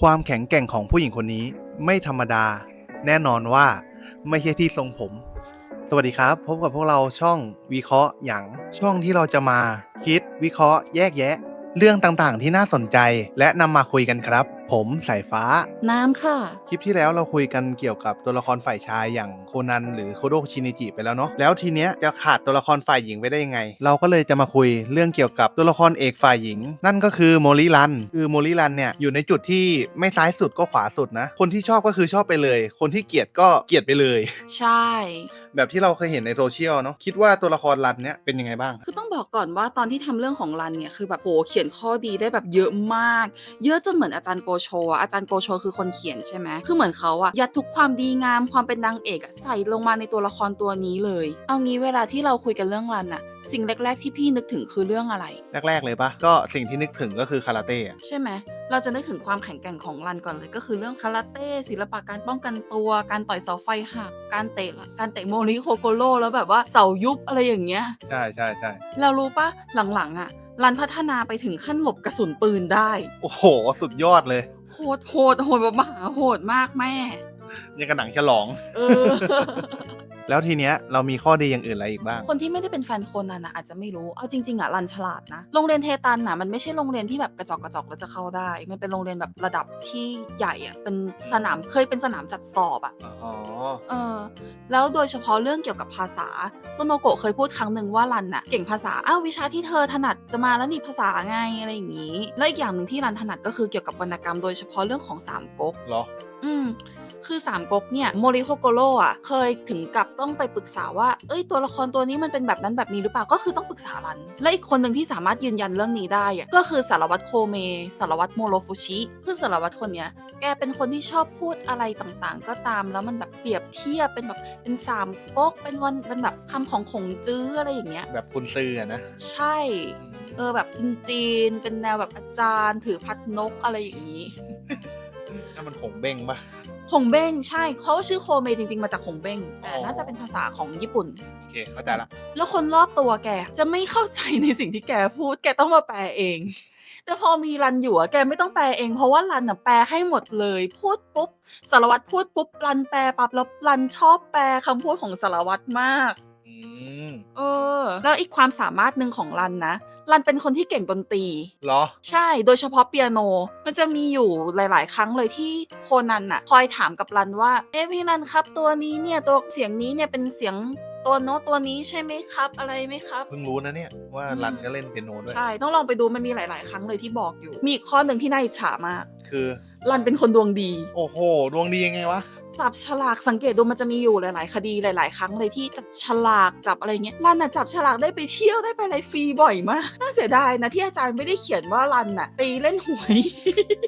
ความแข็งแกร่งของผู้หญิงคนนี้ไม่ธรรมดา แน่นอนว่าไม่ใช่ที่ทรงผม สวัสดีครับ พบกับพวกเราช่องวิเคราะห์อย่างช่องที่เราจะมาคิดวิเคราะห์แยกแยะ เรื่องต่างๆ ที่น่าสนใจและนำมาคุยกันครับ ผมสายฟ้า น้ำค่ะ คลิปที่แล้วเราคุยกันเกี่ยวกับตัวละครฝ่ายชายอย่างโคนันหรือโคโดชินิจิไปแล้วเนาะแล้วทีเนี้ยจะขาดตัวละครฝ่ายหญิงไปได้ยังไง เราก็เลยจะมาคุยเรื่องเกี่ยวกับตัวละครเอกฝ่ายหญิง นั่นก็คือโมลิรันคือโมลิรันเนี่ยอยู่ในจุดที่ไม่ซ้ายสุดก็ขวาสุดนะ คนที่ชอบก็คือชอบไปเลย คนที่เกลียดก็เกลียดไปเลย ใช่ แบบที่เราเคยเห็นในโซเชียลเนาะคิดว่าตัวละครรันเนี่ยเป็นยังไงบ้าง คือต้องบอกก่อนว่าตอนที่ทำเรื่องของรันเนี่ยคือแบบโหเขียนข้อดีได้แบบเยอะมาก เยอะจนเหมือนอาจารย์โกโชอะอาจารย์โกโชคือคนเขียนใช่ไหมคือเหมือนเขาอะยัดทุกความดีงามความเป็นนางเอกอะใส่ลงมาในตัวละครตัวนี้เลย เอางี้เวลาที่เราคุยกันเรื่องรันอะสิ่งแรก ๆ ที่พี่นึกถึงคือเรื่องอะไร แรก ๆ เลยปะก็สิ่งที่นึกถึงก็คือคาราเต้อะใช่ไหมเราจะนึกถึงความแข็งแกร่งของรันก่อนเลยก็คือเรื่องคาราเต้ศิลปะการป้องกันตัวการต่อยเสาไฟหักการเตะการเตะโมริโคโกโร่แล้วแบบว่าเสายุบอะไรอย่างเงี้ยใช่ใช่ใช่เรารู้ปะหลังๆอะรันพัฒนาไปถึงขั้นหลบกระสุนปืนได้ โอ้โห สุดยอดเลย โหดโหดโหดแบบมหาโหดมากแม่ ยังกระหนังฉลอง เออ แล้วทีเนี้ยเรามีข้อดีอย่างอื่นอะไรอีกบ้าง คนที่ไม่ได้เป็นแฟนโคนนันนะอาจจะไม่รู้ เอาจริงๆอะรันฉลาดนะ โรงเรียนเทตันนะมันไม่ใช่โรงเรียนที่แบบกระจอกกระจอกแล้วจะเข้าได้ มันเป็นโรงเรียนแบบระดับที่ใหญ่อะเป็นสนามเคยเป็นสนามจัดสอบอะอ๋อ เออ แล้วโดยเฉพาะเรื่องเกี่ยวกับภาษาโซโนโกะเคยพูดครั้งหนึ่งว่ารันน่ะเก่งภาษา อ้าววิชาที่เธอถนัดจะมาแล้วนี่ภาษาไงอะไรอย่างนี้ และอีกอย่างหนึ่งที่รันถนัดก็คือเกี่ยวกับวรรณกรรมโดยเฉพาะเรื่องของสามก๊กเหรอ อืม คือสามก๊กเนี่ยโมริโคโกโร่อะเคยถึงกับต้องไปปรึกษาว่า เอ้ยตัวละครตัวนี้มันเป็นแบบนั้นแบบนี้หรือเปล่า ก็คือต้องปรึกษารัน และอีกคนหนึ่งที่สามารถยืนยันเรื่องนี้ได้อะก็คือสารวัตรโคเม สารวัตรโมโรฟุชิคือสารวัตรคนเนี้ยแกเป็นคนที่ชอบพูดอะไรต่างๆ ก็ตามแล้วมันแบบเปรียบเทียบเป็นแบบเป็นสามก๊กเป็นวันเป็นแบบคำของขงจื้ออะไรอย่างเงี้ย แบบกุนซื้ออะนะใช่เออแบบจีนๆเป็นแนวแบบอาจารย์ ถือพัดนกอะไรอย่างนี้ ถ้ามันขงเบ้งปะ คงเบ้งใช่เขาชื่อโคเมจริง ๆ มาจากคงเบ้งแต่อ๋อน่าจะเป็นภาษาของญี่ปุ่น โอเคเข้าใจละ แล้วคนรอบตัวแกจะไม่เข้าใจในสิ่งที่แกพูด แกต้องมาแปลเอง แต่พอมีรันอยู่อะแกไม่ต้องแปลเอง เพราะว่ารันอะแปลให้หมดเลย พูดปุ๊บสารวัตรพูดปุ๊บรันแปลปั๊บแล้วรันชอบแปลคำพูดของสารวัตรมาก อืมเออ แล้วอีกความสามารถหนึ่งของรันนะ รันเป็นคนที่เก่งดนตรี เหรอ ใช่ โดยเฉพาะเปียโน มันจะมีอยู่หลาย ๆ ครั้งเลยที่โคนันน่ะ คอยถามกับรันว่า เอ๊ะพี่รันครับ ตัวนี้เนี่ยตัวเสียงนี้เนี่ยเป็นเสียงตัวโน้ตตัวนี้ใช่ไหมครับ อะไรไหมครับ เพิ่งรู้นะเนี่ยว่าอืมรันก็เล่นเปียโนด้วย ใช่ ต้องลองไปดูมันมีหลาย ๆ ครั้งเลยที่บอกอยู่ มีอีกข้อหนึ่งที่น่าอิจฉามาก คือ รันเป็นคนดวงดี โอ้โห ดวงดียังไงวะ จับฉลากสังเกตดูมันจะมีอยู่หลาย ๆ คดีหลาย ๆ ครั้งเลยที่จับฉลากจับอะไรเงี้ยรันน่ะจับฉลากได้ไปเที่ยวได้ไปอะไรฟรีบ่อยมากน่าเสียดายนะที่อาจารย์ไม่ได้เขียนว่ารันน่ะไปเล่นหวย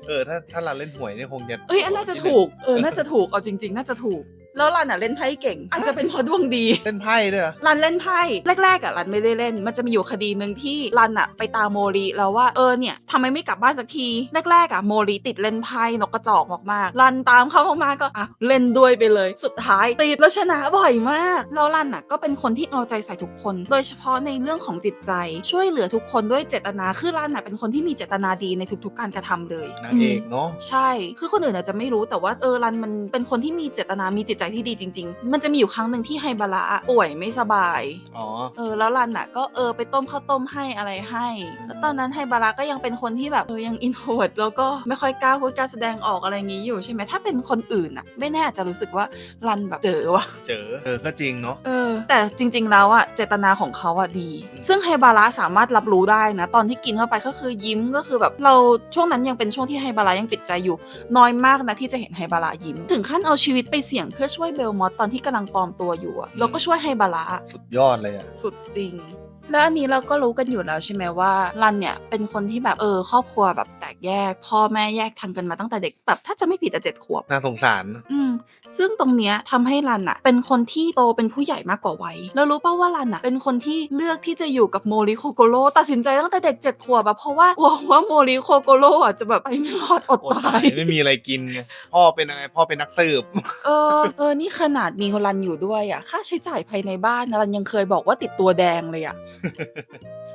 เออถ้าถ้ารันเล่นหวยเนี่ยคงจะเอ้ยอันน่าจะถูกเออน่าจะถูกเอาจริง ๆ น่าจะถูก แล้วรันอะเล่นไพ่เก่ง อาจจะเป็นเพราะดวงดี เล่นไพ่ด้วยเหรอรันเล่นไพ่แรกๆอะรันไม่ได้เล่น มันจะมีอยู่คดีหนึ่งที่รันอะไปตามโมริแล้วว่าเออเนี่ยทำไมไม่กลับบ้านสักทีแรกๆอะโมริติดเล่นไพ่นกกระจอกมากๆรันตามเขามากๆก็อะเล่นด้วยไปเลย สุดท้ายติดแล้วชนะบ่อยมากแล้วรันอะก็เป็นคนที่เอาใจใส่ทุกคน โดยเฉพาะในเรื่องของจิตใจช่วยเหลือทุกคนด้วยเจตนาคือรันอะเป็นคนที่มีเจตนาดีในทุก ๆ การกระทำเลยนางเอกเนาะใช่ คือคนอื่นอาจจะไม่รู้แต่ว่าเออรันมันเป็นคนที่มีเจตนามีจิตใจที่ดีจริง ๆ มันจะมีอยู่ครั้งหนึ่งที่ไฮบาระป่วยไม่สบาย อ๋อ เออแล้วรันอะ ก็เออไปต้มข้าวต้มให้อะไรให้ แล้วตอนนั้นไฮบาระก็ยังเป็นคนที่แบบเออยังอินโทรเวิร์ดแล้วก็ไม่ค่อยกล้าพูดกล้าแสดงออกอะไรอย่างงี้อยู่ใช่ไหมถ้าเป็นคนอื่นอะ ไม่แน่อาจจะรู้สึกว่ารันแบบเจอว่ะ เจอเออก็จริงเนาะ เออ แต่จริง ๆ แล้วอะเจตนาของเขาอะดี ซึ่งไฮบาระสามารถรับรู้ได้นะ ตอนที่กินเข้าไปก็คือยิ้มก็คือแบบเราช่วงนั้นยังเป็นช่วงที่ไฮบาระยังติดใจอยู่ น้อยมากนะที่จะเห็นไฮบาระยิ้ม ถึงขั้นเอาชีวิตไปเสี่ยงเพื่อช่วยเบลมอสตอนที่กำลังปลอมตัวอยู่อะแล้วก็ช่วยไฮบาระสุดยอดเลยอะ สุดจริง แล้วอันนี้เราก็รู้กันอยู่แล้วใช่ไหมว่ารันเนี่ยเป็นคนที่แบบเออครอบครัวแบบแตกแยก พ่อแม่แยกทางกันมาตั้งแต่เด็กแบบถ้าจะไม่ผิดอะเจ็ดขวบน่าสงสาร อืมซึ่งตรงเนี้ยทำให้รันอะเป็นคนที่โตเป็นผู้ใหญ่มากกว่าวัยแล้วรู้ป่าว่ารันอะเป็นคนที่เลือกที่จะอยู่กับโมริโคโกโร่ตัดสินใจตั้งแต่เด็กเจ็ดขวบแบบเพราะว่ากลัวว่าโมริโคโกโร่อะจะแบบไปไม่รอดอดอดตาตายยไม่มีอะไรกินไงพ่อเป็นอะไรพ่อเป็นนักสืบเออเออนี่ขนาดมีคนรันอยู่ด้วยอะค่าใช้จ่ายภายในบ้านนะรันยังเคยบอกว่าติดตัวแดงเลยอะ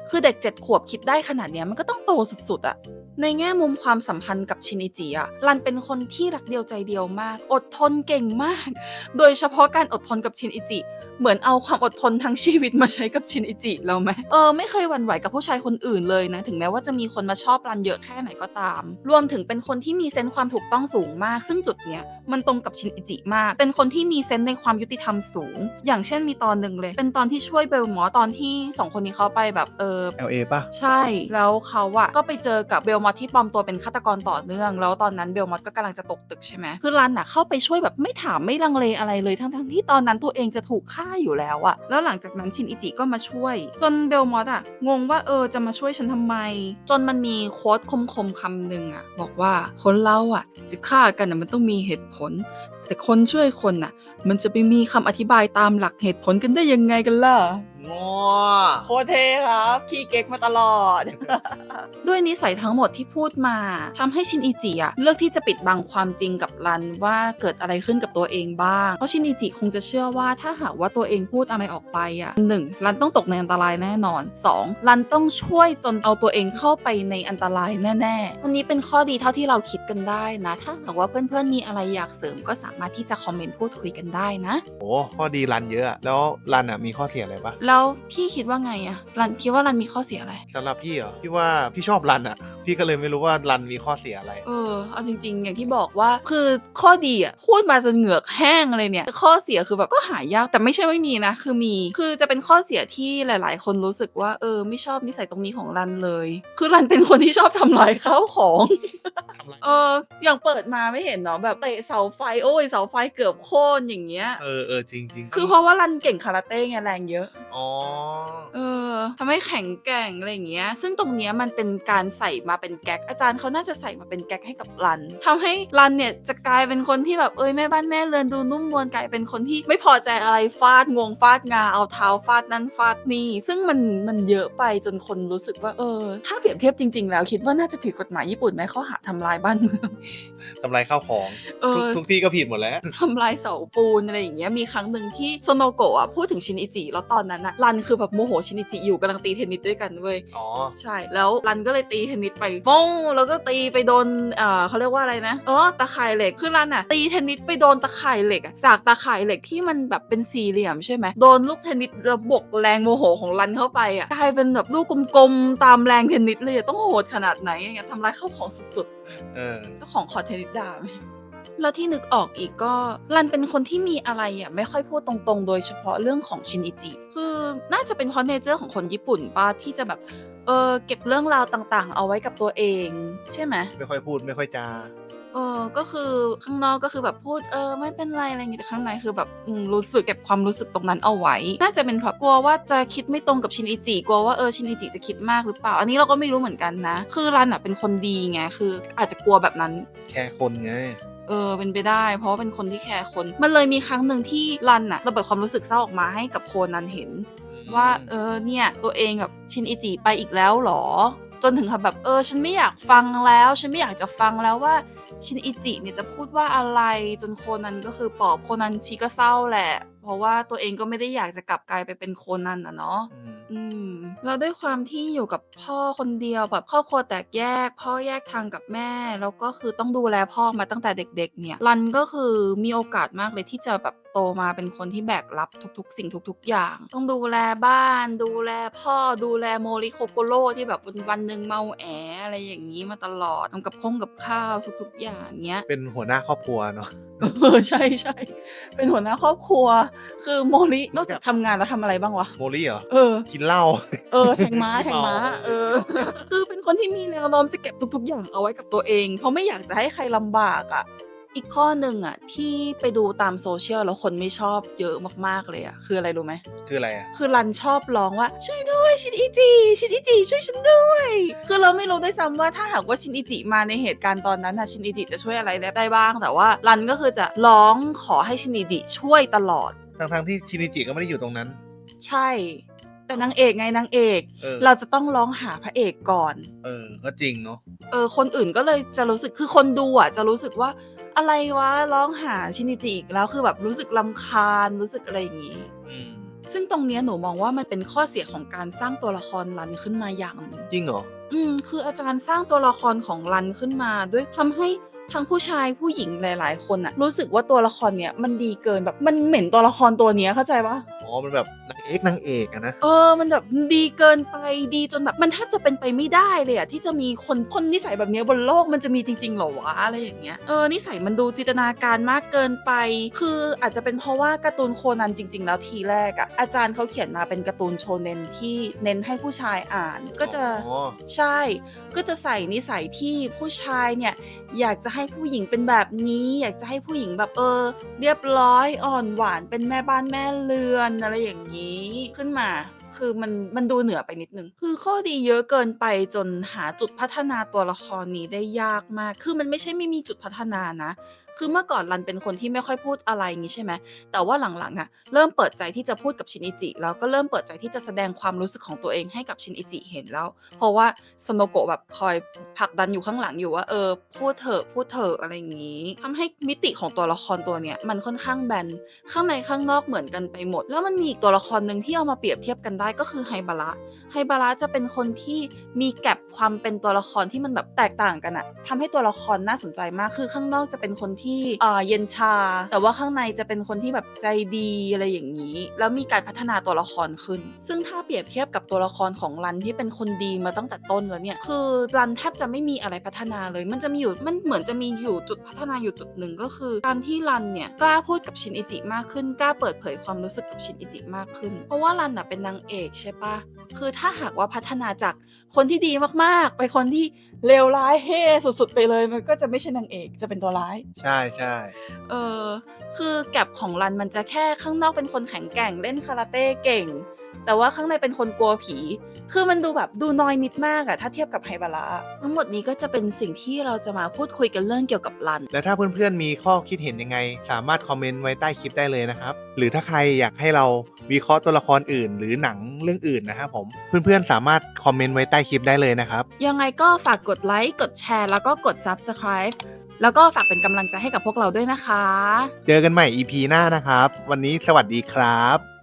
คือเด็กเจ็ดขวบคิดได้ขนาดเนี้ยมันก็ต้องโตสุดๆอะ ในแง่มุมความสัมพันธ์กับชินอิจิอะรันเป็นคนที่รักเดียวใจเดียวมาก อดทนเก่งมาก โดยเฉพาะการอดทนกับชินอิจิ เหมือนเอาความอดทนทั้งชีวิตมาใช้กับชินอิจิแล้วไหมเออไม่เคยหวั่นไหวกับผู้ชายคนอื่นเลยนะ ถึงแม้ว่าจะมีคนมาชอบรันเยอะแค่ไหนก็ตาม รวมถึงเป็นคนที่มีเซนส์ความถูกต้องสูงมาก ซึ่งจุดเนี้ยมันตรงกับชินอิจิมาก เป็นคนที่มีเซนส์ในความยุติธรรมสูง อย่างเช่นมีตอนหนึ่งเลย เป็นตอนที่ช่วยเบลหมอตอนที่สองคนนี้เขาไปแบบเออ LA ป่ะใช่ แล้วเขาอะก็ไปเจอกับเบลมอทที่ปลอมตัวเป็นฆาตกรต่อเนื่อง แล้วตอนนั้นเบลมอทก็กำลังจะตกตึกใช่ไหมคือรันอะเข้าไปช่วยแบบไม่ถามไม่ลังเลอะไรเลยทั้งๆที่ตอนนั้นตัวเองจะถูกฆ่าอยู่แล้วอะแล้วหลังจากนั้นชินอิจิก็มาช่วย จนเบลมอทอะงงว่าเออจะมาช่วยฉันทำไม จนมันมีโค้ดคมๆคำหนึ่งอะบอกว่าคนเราอะจะฆ่ากันมันต้องมีเหตุผล แต่คนช่วยคนน่ะ มันจะไปมีคำอธิบายตามหลักเหตุผลกันได้ยังไงกันล่ะ งอโคตรเท่ครับ ขี้เก๊กมาตลอด ด้วยนิสัยทั้งหมดที่พูดมาทำให้ชินอิจิอะเลือกที่จะปิดบังความจริงกับรันว่าเกิดอะไรขึ้นกับตัวเองบ้าง เพราะชินอิจิคงจะเชื่อว่าถ้าหากว่าตัวเองพูดอะไรออกไปอะหนึ่งรันต้องตกในอันตรายแน่นอน 2. รันต้องช่วยจนเอาตัวเองเข้าไปในอันตรายแน่ๆอันนี้เป็นข้อดีเท่าที่เราคิดกันได้นะ ถ้าหากว่าเพื่อนๆมีอะไรอยากเสริมก็สามารถที่จะคอมเมนต์พูดคุยกันได้นะ โอ้ข้อดีรันเยอะอะแล้วรันอะมีข้อเสียอะไรปะแล้วพี่คิดว่าไงอะรันคิดว่ารันมีข้อเสียอะไร สำหรับพี่เหรอพี่ว่าพี่ชอบรันอะพี่ก็เลยไม่รู้ว่ารันมีข้อเสียอะไร เออเอาจริง ๆ อย่างที่บอกว่าคือข้อดีอะพูดมาจนเหงือกแห้งเลยเนี่ยข้อเสียคือแบบก็หายากแต่ไม่ใช่ไม่มีนะ คือมีคือจะเป็นข้อเสียที่หลาย ๆ คนรู้สึกว่าเออไม่ชอบนิสัยตรงนี้ของรันเลย คือรันเป็นคนที่ชอบทำลายข้าวของ ทำไรเอออย่างเปิดมาไม่เห็นเนาะแบบเตะเสาไฟโอ้ยเสาไฟเกือบโค่นอย่างเงี้ย เออเออจริงจริงคือเพราะว่ารันเก่งคาราเต้ไงแรงเยอะ อ๋อเออทำให้แข็งแกร่งอะไรอย่างเงี้ย ซึ่งตรงเนี้ยมันเป็นการใส่มาเป็นแก๊ก อาจารย์เขาน่าจะใส่มาเป็นแก๊กให้กับรันทำให้รันเนี่ยจะกลายเป็นคนที่แบบเอ้ยแม่บ้านแม่เรือนดูนุ่มนวลกลายเป็นคนที่ไม่พอใจอะไรฟาดงวงฟาดงาเอาเท้าฟาดนั่นฟาดนี่ซึ่งมันมันเยอะไปจนคนรู้สึกว่าเออ ถ้าเปรียบเทียบจริง ๆ แล้วคิดว่าน่าจะผิดกฎหมายญี่ปุ่นไหมข้อหาทำลายบ้านเมือง ทำลายข้าวของเอทุกอ ทุกที่ก็ผิดหมดแล้ว ทำลายเสาปูนอะไรอย่างเงี้ยมีครั้งหนึ่งที่โซโนโกะอะพูดถึงชินอิจิแล้วตอนนั้นอะรันคือแบบโมโหชินอิจิอยู่กำลังตีเทนนิสด้วยกันเว้ยอ๋อ ใช่ แล้วรันก็เลยตีเทนนิสไปฟ้องแล้วก็ตีไปโดนเอ่อเขาเรียกว่าอะไรนะอ๋อตะข่ายเหล็กคือรันอะตีเทนนิสไปโดนตะข่ายเหล็กอะจากตะข่ายเหล็กที่มันแบบเป็นสี่เหลี่ยมใช่ไหมโดนลูกเทนนิสระบกแรงโมโหของรันเข้าไปอะกลายเป็นแบบลูกกลมๆตามแรงเทนนิสเลยอะต้องโหดขนาดไหนอย่างเงี้ยทำร้ายข้าวของสุดๆเออ เจ้าของคอร์ตเทนนิสด่าไหม แล้วที่นึกออกอีกก็ รันเป็นคนที่มีอะไรอะไม่ค่อยพูดตรงๆ โดยเฉพาะเรื่องของชินอิจิ คือน่าจะเป็นเพราะเนเจอร์ของคนญี่ปุ่นป้าที่จะแบบเออเก็บเรื่องราวต่างๆ เอาไว้กับตัวเอง ใช่ไหมไม่ค่อยพูดไม่ค่อยจาเออก็คือข้างนอกก็คือแบบพูดเออไม่เป็นไรอะไรอย่างงี้แต่ข้างในคือแบบอืมรู้สึกเก็บความรู้สึกตรงนั้นเอาไว้ น่าจะเป็นเพราะกลัวว่าจะคิดไม่ตรงกับชินอิจิกลัวว่าเออชินอิจิจะคิดมากหรือเปล่า อันนี้เราก็ไม่รู้เหมือนกันนะ คือรันอะเป็นคนดีไงคืออาจจะกลัวแบบนั้น แค่คนไง เออเป็นไปได้ เพราะว่าเป็นคนที่แคร์คน มันเลยมีครั้งหนึ่งที่รันอะระเบิดความรู้สึกเศร้าออกมาให้กับโคนันเห็น ว่าเออเนี่ยตัวเองกับชินอิจิไปอีกแล้วเหรอ จนถึงกับแบบเออ ฉันไม่อยากฟังแล้ว ฉันไม่อยากจะฟังแล้วว่าชินอิจิเนี่ยจะพูดว่าอะไรจนโคนันก็คือปลอบโคนันชีก็เศร้าแหละ เพราะว่าตัวเองก็ไม่ได้อยากจะกลับกลายไปเป็นโคนันอะเนาะอืมอืม แล้วด้วยความที่อยู่กับพ่อคนเดียวแบบครอบครัวแตกแยก พ่อแยกทางกับแม่ แล้วก็คือต้องดูแลพ่อมาตั้งแต่เด็ก ๆ เนี่ยรันก็คือมีโอกาสมากเลยที่จะแบบ โตมาเป็นคนที่แบกรับทุก ๆ สิ่งทุก ๆ อย่าง ต้องดูแลบ้าน ดูแลพ่อดูแลโมริโคโกโร่ที่แบบวันวันๆหนึ่งเมาแออะไรอย่างนี้มาตลอดทำกับข้องกับข้าวทุก ๆ อย่างเงี้ยเป็นหัวหน้าครอบครัวเนาะเออใช่ใช่เป็นหัวหน้าครอบครัว คือโมรินอกจากทำงานแล้วทำอะไรบ้างวะโมลี่เหรอเออกินเหล้าเออแทงม้าแทงม้าเออคือเป็นคนที่มีแนวโน้มจะเก็บทุก ๆ อย่างเอาไว้กับตัวเอง เพราะไม่อยากจะให้ใครลำบากอะ อีกข้อหนึ่งอะ ที่ไปดูตามโซเชียลแล้วคนไม่ชอบเยอะมากๆเลยอะ คืออะไรรู้ไหม คืออะไรอะ คือรันชอบร้องว่า ช่วยด้วยชินอิจิชินอิจิช่วยฉันด้วย คือเราไม่รู้ด้วยซ้ำว่าถ้าหากว่าชินอิจิมาในเหตุการณ์ตอนนั้นนะชินอิจิจะช่วยอะไรได้บ้าง แต่ว่ารันก็คือจะร้องขอให้ชินอิจิช่วยตลอด ทั้งทั้งๆที่ชินิจิก็ไม่ได้อยู่ตรงนั้น ใช่ แต่นางเอกไงนางเอก เออเราจะต้องร้องหาพระเอกก่อน เออ ก็จริงเนาะเออคนอื่นก็เลยจะรู้สึกคือคนดูอะ จะรู้สึกว่าอะไรวะร้องหาชินิจิอีกแล้วคือแบบรู้สึกลำคาญรู้สึกอะไรอย่างงี้ อืมซึ่งตรงเนี้ยหนูมองว่ามันเป็นข้อเสียของการสร้างตัวละครรันขึ้นมาอย่างหนึ่ง จริงเหรอ อืมคืออาจารย์สร้างตัวละครของรันขึ้นมา ด้วยทำให้ ทั้งผู้ชายผู้หญิงหลาย ๆ คนอะรู้สึกว่าตัวละครเนี้ยมันดีเกินแบบมันเหม็นตัวละครตัวเนี้ยเข้าใจปะอ๋อมันแบบนางเอกนางเอกอะนะเออ มันแบบดีเกินไปดีจนแบบมันแทบจะเป็นไปไม่ได้เลยอะที่จะมีคนคนนิสัยแบบเนี้ยบนโลกมันจะมีจริง ๆ เหรอวะอะไรอย่างเงี้ยเออนิสัยมันดูจินตนาการมากเกินไป คืออาจจะเป็นเพราะว่าการ์ตูนโคนันจริง ๆ แล้วทีแรกอะอาจารย์เขาเขียนมาเป็นการ์ตูนโชเนนที่เน้นให้ผู้ชายอ่านก็จะอ๋อใช่ ก็จะใส่นิสัยที่ผู้ชายเนี่ย อยากจะให้ผู้หญิงเป็นแบบนี้ อยากจะให้ผู้หญิงแบบเออ เรียบร้อยอ่อนหวานเป็นแม่บ้านแม่เรือนอะไรอย่างนี้ขึ้นมาคือมันมันดูเหนือไปนิดนึง คือข้อดีเยอะเกินไปจนหาจุดพัฒนาตัวละครนี้ได้ยากมาก คือมันไม่ใช่ไม่มีจุดพัฒนานะ คือเมื่อก่อนรันเป็นคนที่ไม่ค่อยพูดอะไรงนี้ใช่ไหมแต่ว่าหลังๆอะเริ่มเปิดใจที่จะพูดกับชินอิจิแล้วก็เริ่มเปิดใจที่จะแสดงความรู้สึกของตัวเองให้กับชินอิจิเห็นแล้ว เพราะว่าสโนโกะแบบคอยผลักดันอยู่ข้างหลังอยู่ว่าเออพูดเถอะพูดเถอะอะไรอย่างนี้ทำให้มิติของตัวละครตัวเนี้ยมันค่อนข้างแบนข้างในข้างนอกเหมือนกันไปหมด แล้วมันมีอีกตัวละครหนึ่งที่เอามาเปรียบเทียบกันได้ก็คือไฮบาระไฮบาระจะเป็นคนที่มีแก็บความเป็นตัวละครที่มันแบบแตกต่างกันอะทำให้ตัวละครน่าสนใจมากคือข้างนอกจะเป็นคนที่เอ่อเย็นชา แต่ว่าข้างในจะเป็นคนที่แบบใจดีอะไรอย่างนี้ แล้วมีการพัฒนาตัวละครขึ้น ซึ่งถ้าเปรียบเทียบกับตัวละครของรันที่เป็นคนดีมาตั้งแต่ต้นแล้วเนี่ย คือรันแทบจะไม่มีอะไรพัฒนาเลย มันจะมีอยู่ มันเหมือนจะมีอยู่จุดพัฒนาอยู่จุดหนึ่งก็คือ การที่รันเนี่ยกล้าพูดกับชินอิจิมากขึ้น กล้าเปิดเผยความรู้สึกกับชินอิจิมากขึ้น เพราะว่ารันน่ะเป็นนางเอกใช่ปะคือถ้าหากว่าพัฒนาจากคนที่ดีมากๆ ไปคนที่เลวร้ายเฮ่สุดๆ ไปเลย มันก็จะไม่ใช่นางเอกจะเป็นตัวร้าย ใช่ใช่เออคือแก็บของรันมันจะแค่ข้างนอกเป็นคนแข็งแกร่งเล่นคาราเต้เก่ง แต่ว่าข้างในเป็นคนกลัวผี คือมันดูแบบดูน้อยนิดมากอะถ้าเทียบกับไฮบาระทั้งหมดนี้ก็จะเป็นสิ่งที่เราจะมาพูดคุยกันเรื่องเกี่ยวกับรัน และถ้าเพื่อนๆมีข้อคิดเห็นยังไง สามารถคอมเมนต์ไว้ใต้คลิปได้เลยนะครับ หรือถ้าใครอยากให้เราวิเคราะห์ตัวละครอื่น หรือหนังเรื่องอื่นนะครับผม เพื่อนๆสามารถคอมเมนต์ไว้ใต้คลิปได้เลยนะครับ ยังไงก็ฝากกดไลค์กดแชร์แล้วก็กด Subscribe แล้วก็ฝากเป็นกำลังใจให้กับพวกเราด้วยนะคะ เจอกันใหม่ EP หน้านะครับ วันนี้สวัสดีครับ